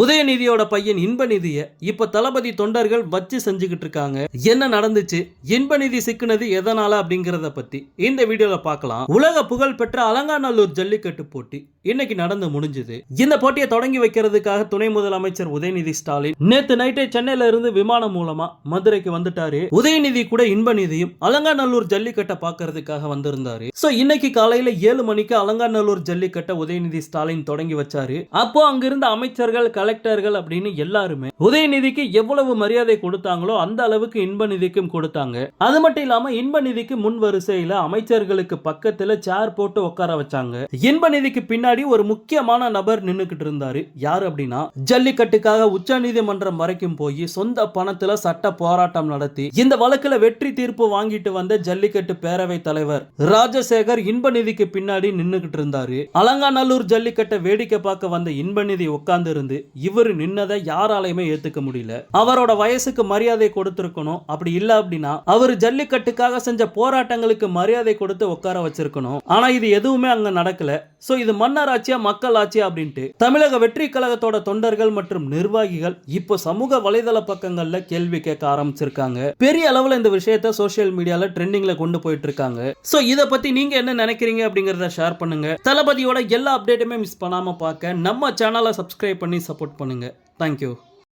உதயநிதியோட பையன் இன்பநிதியை இப்போ தளபதி தொண்டர்கள் வச்சு செஞ்சுக்கிட்டு இருக்காங்க. என்ன நடந்துச்சு? இன்பநிதி சிக்குனது எதனால அப்படிங்கறத பத்தி இந்த வீடியோல பார்க்கலாம் உலக புகழ் பெற்ற அலங்காநல்லூர் ஜல்லிக்கட்டு போட்டி இன்னைக்கு நடந்து முடிஞ்சது. இந்த போட்டியை தொடங்கி வைக்கிறதுக்காக துணை முதலமைச்சர் உதயநிதி ஸ்டாலின் நேத்து நைட்டே சென்னையில இருந்து விமானம் மூலமா மதுரைக்கு வந்துட்டாரு. உதயநிதி கூட இன்பநிதியும் அலங்காநல்லூர் ஜல்லிக்கட்டை பார்க்கறதுக்காக வந்திருந்தாரு. சோ இன்னைக்கு காலையில ஏழு மணிக்கு அலங்காநல்லூர் ஜல்லிக்கட்டை உதயநிதி ஸ்டாலின் தொடங்கி வச்சாரு. அப்போ அங்கிருந்த அமைச்சர்கள் கலெக்டர்கள் அப்படின்னு எல்லாருமே உதயநிதிக்கு எவ்வளவு மரியாதை கொடுத்தாங்களோ அந்த அளவுக்கு இன்பநிதிக்கும் கொடுத்தாங்க. அது மட்டும் இல்லாம இன்பநிதிக்கு முன் வரிசையில அமைச்சர்களுக்கு பக்கத்துல சேர் போட்டு உட்கார வச்சாங்க. இன்பநிதிக்கு பின்னாடி ஒரு முக்கியமான நபர் நின்னுக்கிட்டு இருந்தாரு. யார் அப்படின்னா ஜல்லிக்கட்டுக்காக உச்ச நீதிமன்றம் வரைக்கும் போய் சொந்த பணத்துல சட்ட போராட்டம் நடத்தி இந்த வழக்குல வெற்றி தீர்ப்பு வாங்கிட்டு வந்த ஜல்லிக்கட்டு பேரவை தலைவர் ராஜசேகர் இன்பநிதிக்கு பின்னாடி நின்னுகிட்டு இருந்தாரு. அலங்காநல்லூர் ஜல்லிக்கட்டை வேடிக்கை பார்க்க வந்த இன்பநிதி உட்கார்ந்து இருந்து இவர் நின்னதை யாராலையுமே ஏத்துக்க முடியல. அவரோட வயசுக்கு மரியாதை கொடுத்திருக்கணும். அப்படி இல்ல அப்படின்னா அவர் ஜல்லிக்கட்டுக்காக செஞ்ச போராட்டங்களுக்கு மரியாதை கொடுத்து உட்கார வச்சிருக்கணும். ஆனா இது எதுவுமே அங்க நடக்கல. ஸோ இது மன்னர் ஆட்சியா மக்கள் ஆட்சியா அப்படின்ட்டு. தமிழக வெற்றி கழகத்தோட தொண்டர்கள் மற்றும் நிர்வாகிகள் இப்போ சமூக வலைதள பக்கங்கள்ல கேள்வி கேட்க ஆரம்பிச்சிருக்காங்க. பெரிய அளவில் இந்த விஷயத்த சோஷியல் மீடியால ட்ரெண்டிங்ல கொண்டு போயிட்டு இருக்காங்க ஸோ இதை பத்தி நீங்க என்ன நினைக்கிறீங்க அப்படிங்கறத ஷேர் பண்ணுங்க. தளபதியோட எல்லா அப்டேட்டுமே மிஸ் பண்ணாம பார்க்க நம்ம சேனலை சப்ஸ்கிரைப் பண்ணி சப்போர்ட் பண்ணுங்க. தேங்க்யூ